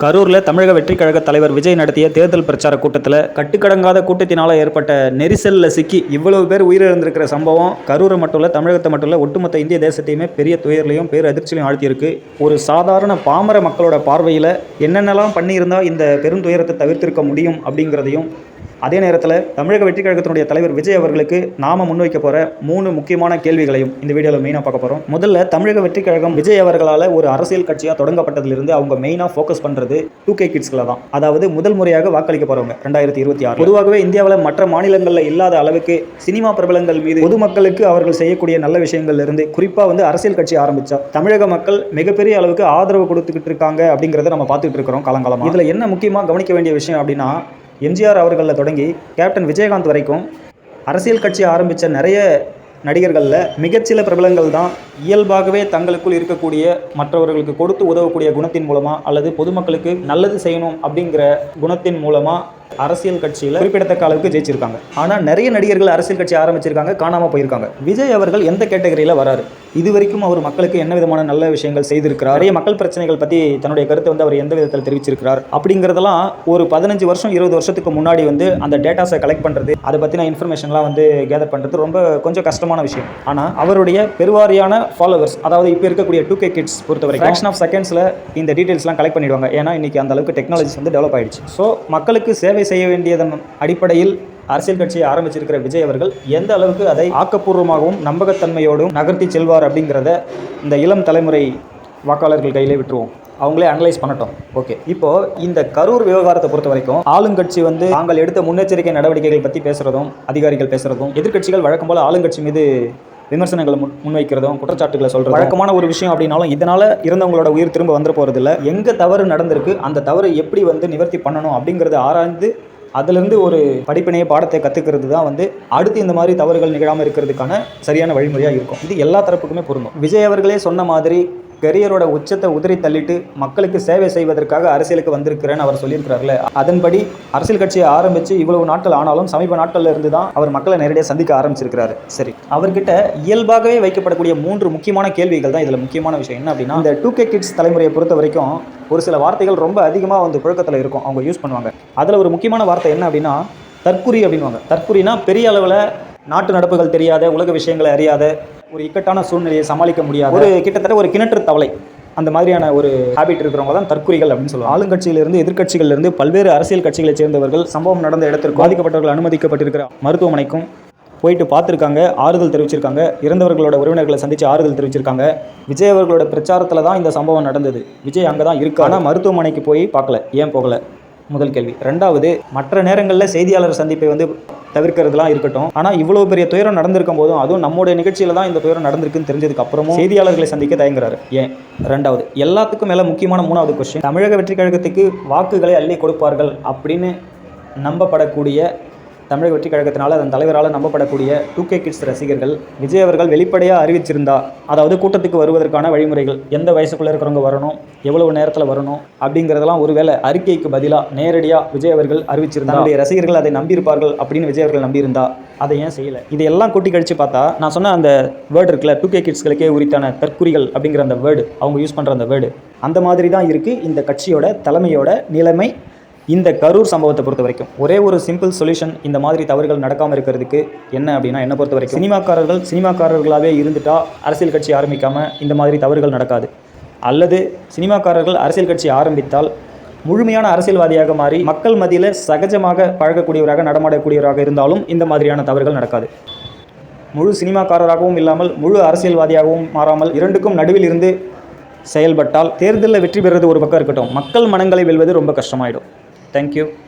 கரூரில் தமிழக வெற்றிக் கழக தலைவர் விஜய் நடத்திய தேர்தல் பிரச்சார கூட்டத்தில் கட்டுக்கடங்காத கூட்டத்தினால் ஏற்பட்ட நெரிசலில் சிக்கி இவ்வளவு பேர் உயிரிழந்திருக்கிற சம்பவம் கரூரை மட்டும் இல்லை தமிழகத்தை மட்டும் இல்லை ஒட்டுமொத்த இந்திய தேசத்தையுமே பெரிய துயர்லையும் பேர் அதிர்ச்சியிலையும் ஆழ்த்தியிருக்கு. ஒரு சாதாரண பாமர மக்களோட பார்வையில் என்னென்னலாம் பண்ணியிருந்தால் இந்த பெருந்துயரத்தை தவிர்த்திருக்க முடியும் அப்படிங்கிறதையும் அதே நேரத்தில் தமிழக வெற்றிக் கழகத்தினுடைய தலைவர் விஜய் அவர்களுக்கு நாம முன்வைக்க போகிற மூணு முக்கியமான கேள்விகளையும் இந்த வீடியோவில் மெயினாக பார்க்க போகிறோம் முதல்ல தமிழக வெற்றிக் கழகம் விஜய் அவர்களால் ஒரு அரசியல் கட்சியாக தொடங்கப்பட்டதிலிருந்து அவங்க மெயினாக ஃபோக்கஸ் பண்ணுறது டூ கே கிட்ஸ்களை தான். அதாவது முதல் முறையாக வாக்களிக்க போகிறவங்க ரெண்டாயிரத்தி இருபத்தி ஆறு பொதுவாகவே இந்தியாவில் மற்ற மாநிலங்களில் இல்லாத அளவுக்கு சினிமா பிரபலங்கள் மீது பொதுமக்களுக்கு அவர்கள் செய்யக்கூடிய நல்ல விஷயங்கள்ல இருந்து குறிப்பாக வந்து அரசியல் கட்சி ஆரம்பிச்சா தமிழக மக்கள் மிகப்பெரிய அளவுக்கு ஆதரவு கொடுத்துக்கிட்டு இருக்காங்க அப்படிங்கிறத நம்ம பார்த்துட்டு இருக்கிறோம் காலங்காலமாக இதில் என்ன முக்கியமாக கவனிக்க வேண்டிய விஷயம் அப்படின்னா எம்ஜிஆர் அவர்களில் தொடங்கி கேப்டன் விஜயகாந்த் வரைக்கும் அரசியல் கட்சி ஆரம்பித்த நிறைய நடிகர்களில் மிகச்சில பிரபலங்கள் தான் இயல்பாகவே தங்களுக்குள் இருக்கக்கூடிய மற்றவர்களுக்கு கொடுத்து உதவக்கூடிய குணத்தின் மூலமாக அல்லது பொதுமக்களுக்கு நல்லது செய்யணும் அப்படிங்கிற குணத்தின் மூலமாக அரசியல் கட்சியில் குறிப்பிடத்தக்க அளவுக்கு ஜெயிச்சிருக்காங்க. ஆனால் நிறைய நடிகர்கள் அரசியல் கட்சி ஆரம்பிச்சிருக்காங்க காணாமல் போயிருக்காங்க. விஜய் அவர்கள் எந்த கேட்டகரியில் வராரு? இது வரைக்கும் அவர் மக்களுக்கு என்ன விதமான நல்ல விஷயங்கள் செய்திருக்கிறார்? நிறைய மக்கள் பிரச்சனைகள் பற்றி தன்னுடைய கருத்தை வந்து அவர் எந்த விதத்தில் தெரிவிச்சிருக்கிறார்? அப்படிங்கிறதெல்லாம் ஒரு பதினஞ்சு வருஷம் இருபது வருஷத்துக்கு முன்னாடி வந்து அந்த டேட்டாஸை கலெக்ட் பண்ணுறது அதை பற்றின இன்ஃபர்மேஷன்லாம் வந்து கேதர் பண்ணுறது ரொம்ப கொஞ்சம் கஷ்டமான விஷயம். ஆனால் அவருடைய பெருவாரியான ஃபாலோவர்ஸ் அதாவது இப்போ இருக்கக்கூடிய டூ கே கிட்ஸ் பொறுத்தவரைக்கும் ஆக்ஷன் ஆஃப் செகண்ட்ஸில் இந்த டீட்டெயில்ஸ்லாம் கலெக்ட் பண்ணிடுவாங்க. ஏன்னா இன்னைக்கு அந்த அளவுக்கு டெக்னாலஜிஸ் வந்து டெவலப் ஆயிடுச்சு. ஸோ மக்களுக்கு சேவை செய்ய வேண்டியதன் அடிப்படையில் அரசியல் கட்சியை ஆரம்பிச்சிருக்கிற விஜய் அவர்கள் எந்த அளவுக்கு அதை ஆக்கப்பூர்வமாகவும் நம்பகத்தன்மையோடும் நகர்த்தி செல்வார் அப்படிங்கிறத இந்த இளம் தலைமுறை வாக்காளர்கள் கையிலே விட்டுருவோம். அவங்களே அனலைஸ் பண்ணட்டும். ஓகே இப்போ இந்த கரூர் விவகாரத்தை பொறுத்த வரைக்கும் ஆளுங்கட்சி வந்து தாங்கள் எடுத்த முன்னெச்சரிக்கை நடவடிக்கைகள் பற்றி பேசுறதும் அதிகாரிகள் பேசுறதும் எதிர்க்கட்சிகள் வழக்கம் போல் ஆளுங்கட்சி மீது விமர்சனங்களை முன் முன்வைக்கிறதும் குற்றச்சாட்டுகளை சொல்றது வழக்கமான ஒரு விஷயம் அப்படின்னாலும் இதனால் இருந்தவங்களோட உயிர் திரும்ப வந்துட போகிறதில்ல எங்கே தவறு நடந்திருக்கு அந்த தவறை எப்படி வந்து நிவர்த்தி பண்ணணும் அப்படிங்கிறத ஆராய்ந்து அதுலேருந்து ஒரு படிப்பினையை பாடத்தை கற்றுக்கிறது தான் வந்து அடுத்து இந்த மாதிரி தவறுகள் நிகழாமல் இருக்கிறதுக்கான சரியான வழிமுறையாக இருக்கும். இது எல்லா தரப்புக்குமே பொருந்தும். விஜய் அவர்களே சொன்ன மாதிரி கெரியரோட உச்சத்தை உதறி தள்ளிட்டு மக்களுக்கு சேவை செய்வதற்காக அரசியலுக்கு வந்திருக்கிறேன்னு அவர் சொல்லியிருக்கிறார்ல. அதன்படி அரசியல் கட்சியை ஆரம்பித்து இவ்வளவு நாட்கள் ஆனாலும் சமீப நாட்கள்ல இருந்து தான் அவர் மக்களை நேரடியாக சந்திக்க ஆரம்பிச்சிருக்கிறாரு. சரி. அவர்கிட்ட இயல்பாகவே வைக்கப்படக்கூடிய மூன்று முக்கியமான கேள்விகள் தான் இதில் முக்கியமான விஷயம். என்ன அப்படின்னா இந்த டூ கே கிட்ஸ் தலைமுறையை பொறுத்த வரைக்கும் ஒரு சில வார்த்தைகள் ரொம்ப அதிகமாக வந்து புழக்கத்தில் இருக்கும். அவங்க யூஸ் பண்ணுவாங்க. அதில் ஒரு முக்கியமான வார்த்தை என்ன அப்படின்னா தற்குறி அப்படின்வாங்க தற்குறினா பெரிய அளவில் நாட்டு நடப்புகள் தெரியாத உலக விஷயங்களை அறியாத ஒரு இக்கட்டான சூழ்நிலையை சமாளிக்க முடியாத ஒரு கிட்டத்தட்ட ஒரு கிணற்று தவளை அந்த மாதிரியான ஒரு ஹேபிட் இருக்கிறவங்க தான் தற்குறிகள் அப்படின்னு சொல்லுவாங்க. ஆளுங்கட்சியிலிருந்து எதிர்கட்சிகளிலிருந்து பல்வேறு அரசியல் கட்சிகளைச் சேர்ந்தவர்கள் சம்பவம் நடந்த இடத்திற்கு பாதிக்கப்பட்டவர்கள் அனுமதிக்கப்பட்டிருக்கிற மருத்துவமனைக்கும் போயிட்டு பார்த்துருக்காங்க ஆறுதல் தெரிவிச்சிருக்காங்க. இறந்தவர்களோட உறவினர்களை சந்தித்து ஆறுதல் தெரிவிச்சிருக்காங்க. விஜய் அவர்களோட பிரச்சாரத்தில் தான் இந்த சம்பவம் நடந்தது. விஜய் அங்கே தான் இருக்கு ஆனால் மருத்துவமனைக்கு போய் பார்க்கல. ஏன் போகலை? முதல் கேள்வி. ரெண்டாவது மற்ற நேரங்களில் செய்தியாளர் சந்திப்பை வந்து தவிர்க்கிறதுலாம் இருக்கட்டும். ஆனால் இவ்வளோ பெரிய துயரம் நடந்திருக்கும் போதும் அதுவும் நம்முடைய நிகழ்ச்சியில் தான் இந்த துயரம் நடந்திருக்குன்னு தெரிஞ்சதுக்கு அப்புறமும் செய்தியாளர்களை சந்திக்க தயங்குறாரு. ஏன்? ரெண்டாவது எல்லாத்துக்கும் மேலே முக்கியமான மூணாவது கொஸ்டின் தமிழக வெற்றி கழகத்துக்கு வாக்குகளை அள்ளி கொடுப்பார்கள் அப்படின்னு நம்பப்படக்கூடிய தமிழக வெற்றி கழகத்தினால அதன் தலைவரால் நம்பப்படக்கூடிய டூ கே கிட்ஸ் ரசிகர்கள் விஜய் அவர்கள் வெளிப்படையாக அறிவிச்சிருந்தா அதாவது கூட்டத்துக்கு வருவதற்கான வழிமுறைகள் எந்த வயசுக்குள்ளே இருக்கிறவங்க வரணும் எவ்வளவு நேரத்தில் வரணும் அப்படிங்கிறதெல்லாம் ஒருவேளை அறிக்கைக்கு பதிலாக நேரடியாக விஜய் அவர்கள் அறிவிச்சிருந்தா அவருடைய ரசிகர்கள் அதை நம்பியிருப்பார்கள் அப்படின்னு விஜய் அவர்கள் நம்பியிருந்தா அதை ஏன் செய்யலை? இதையெல்லாம் கூட்டி கழிச்சு பார்த்தா நான் சொன்ன அந்த வேர்டு இருக்குல்ல டூ கே கிட்ஸ்களுக்கே உரித்தான தற்குறிகள் அப்படிங்கிற அந்த வேர்டு அவங்க யூஸ் பண்ணுற அந்த வேர்டு அந்த மாதிரி தான் இருக்குது இந்த கட்சியோட தலைமையோட நிலைமை இந்த கரூர் சம்பவத்தை பொறுத்த வரைக்கும் ஒரே ஒரு சிம்பிள் சொல்யூஷன் இந்த மாதிரி தவறுகள் நடக்காமல் இருக்கிறதுக்கு என்ன அப்படின்னா என்ன பொறுத்த வரைக்கும் சினிமாக்காரர்கள் சினிமாக்காரர்களாகவே இருந்துட்டா அரசியல் கட்சி ஆரம்பிக்காமல் இந்த மாதிரி தவறுகள் நடக்காது. அல்லது சினிமாக்காரர்கள் அரசியல் கட்சி ஆரம்பித்தால் முழுமையான அரசியல்வாதியாக மாறி மக்கள் மத்தியில் சகஜமாக பழகக்கூடியவராக நடமாடக்கூடியவராக இருந்தாலும் இந்த மாதிரியான தவறுகள் நடக்காது. முழு சினிமாக்காரராகவும் இல்லாமல் முழு அரசியல்வாதியாகவும் மாறாமல் இரண்டுக்கும் நடுவில் இருந்து செயல்பட்டால் தேர்தலில் வெற்றி பெறுறது ஒரு பக்கம் இருக்கட்டும். மக்கள் மனங்களை வெல்வது ரொம்ப கஷ்டமாயிடும். thank you.